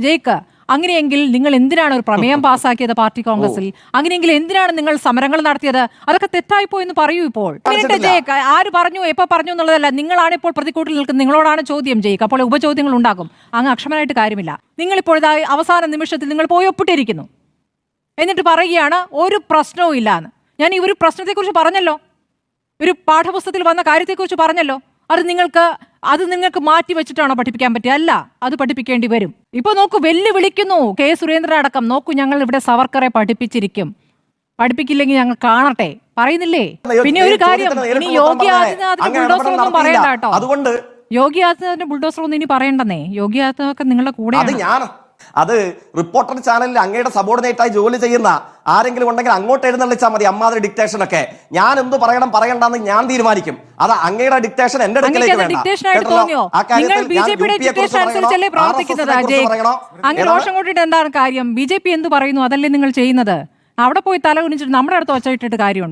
ജയിക്ക് അങ്ങനെയെങ്കിൽ നിങ്ങൾ എന്തിനാണ് ഒരു പ്രമേയം പാസ്സാക്കിയത് പാർട്ടി കോൺഗ്രസിൽ? അങ്ങനെയെങ്കിൽ എന്തിനാണ് നിങ്ങൾ സമരങ്ങൾ നടത്തിയത്? അതൊക്കെ തെറ്റായിപ്പോ എന്ന് പറയൂ ഇപ്പോൾ. ജയിക്ക് ആര് പറഞ്ഞു എപ്പോ പറഞ്ഞു എന്നുള്ളതല്ല നിങ്ങളാണ് ഇപ്പോൾ പ്രതികൂട്ടിൽ നിൽക്കുന്നത് നിങ്ങളോടാണ് ചോദ്യം ജയിക്ക്. അപ്പോൾ ഉപചോദ്യങ്ങൾ ഉണ്ടാകും. അങ്ങ് അക്ഷമനായിട്ട് കാര്യമില്ല. നിങ്ങളിപ്പോൾ ഇതാ അവസാന നിമിഷത്തിൽ നിങ്ങൾ പോയി ഒപ്പിട്ടിരിക്കുന്നു. എന്നിട്ട് പറയുകയാണ് ഒരു പ്രശ്നവും ഇല്ലാന്ന്. ഞാൻ ഈ ഒരു പ്രശ്നത്തെക്കുറിച്ച് പറഞ്ഞല്ലോ. ഒരു പാഠപുസ്തകത്തിൽ വന്ന കാര്യത്തെക്കുറിച്ച് പറഞ്ഞല്ലോ. അത് നിങ്ങൾക്ക് അത് നിങ്ങൾക്ക് മാറ്റി വെച്ചിട്ടാണോ പഠിപ്പിക്കാൻ പറ്റുക അല്ല അത് പഠിപ്പിക്കേണ്ടി വരും. ഇപ്പൊ നോക്കൂ വെല്ലുവിളിക്കുന്നു. കെ. സുരേന്ദ്ര അടക്കം. നോക്കൂ ഞങ്ങൾ ഇവിടെ സവർക്കറെ പഠിപ്പിച്ചിരിക്കും. പഠിപ്പിക്കില്ലെങ്കിൽ ഞങ്ങൾ കാണട്ടെ. പറയുന്നില്ലേ? പിന്നെ ഒരു കാര്യം ഇനി യോഗി ആദിത്യനാഥിന്റെ ബുൾഡോസർ ഒന്നും പറയണ്ട കേട്ടോ. അതുകൊണ്ട് യോഗി ആദിത്യനാഥിന്റെ ബുൾഡോസർ ഒന്നും ഇനി പറയണ്ടെന്നേ. യോഗി ആദിത്യനാഥൊക്കെ നിങ്ങളുടെ കൂടെ അത് റിപ്പോർട്ടർ ചാനലിൽ അങ്ങയുടെ സബോർഡിനേറ്റ് ആയി ജോലി ചെയ്യുന്ന ആരെങ്കിലും ഉണ്ടെങ്കിൽ അങ്ങോട്ട് എഴുന്നള്ളിച്ചാൽ മതി. അമ്മാതിരി ഡിക്റ്റേഷൻ ഒക്കെ. ഞാൻ എന്ത് പറയണം പറയണ്ടെന്ന് ഞാൻ തീരുമാനിക്കും. അത് അങ്ങയുടെ ഡിക്റ്റേഷൻ എന്റെ അടുക്കലേക്ക് വേണ്ട. എന്താണ് കാര്യം? ബി ജെ പി എന്ത് പറയുന്നു? അതല്ലേ നിങ്ങൾ ചെയ്യുന്നത്? അവിടെ പോയി തല കുനിച്ചിട്ട് നമ്മുടെ അടുത്ത് വച്ചിട്ടിട്ട് കാര്യമുണ്ട്.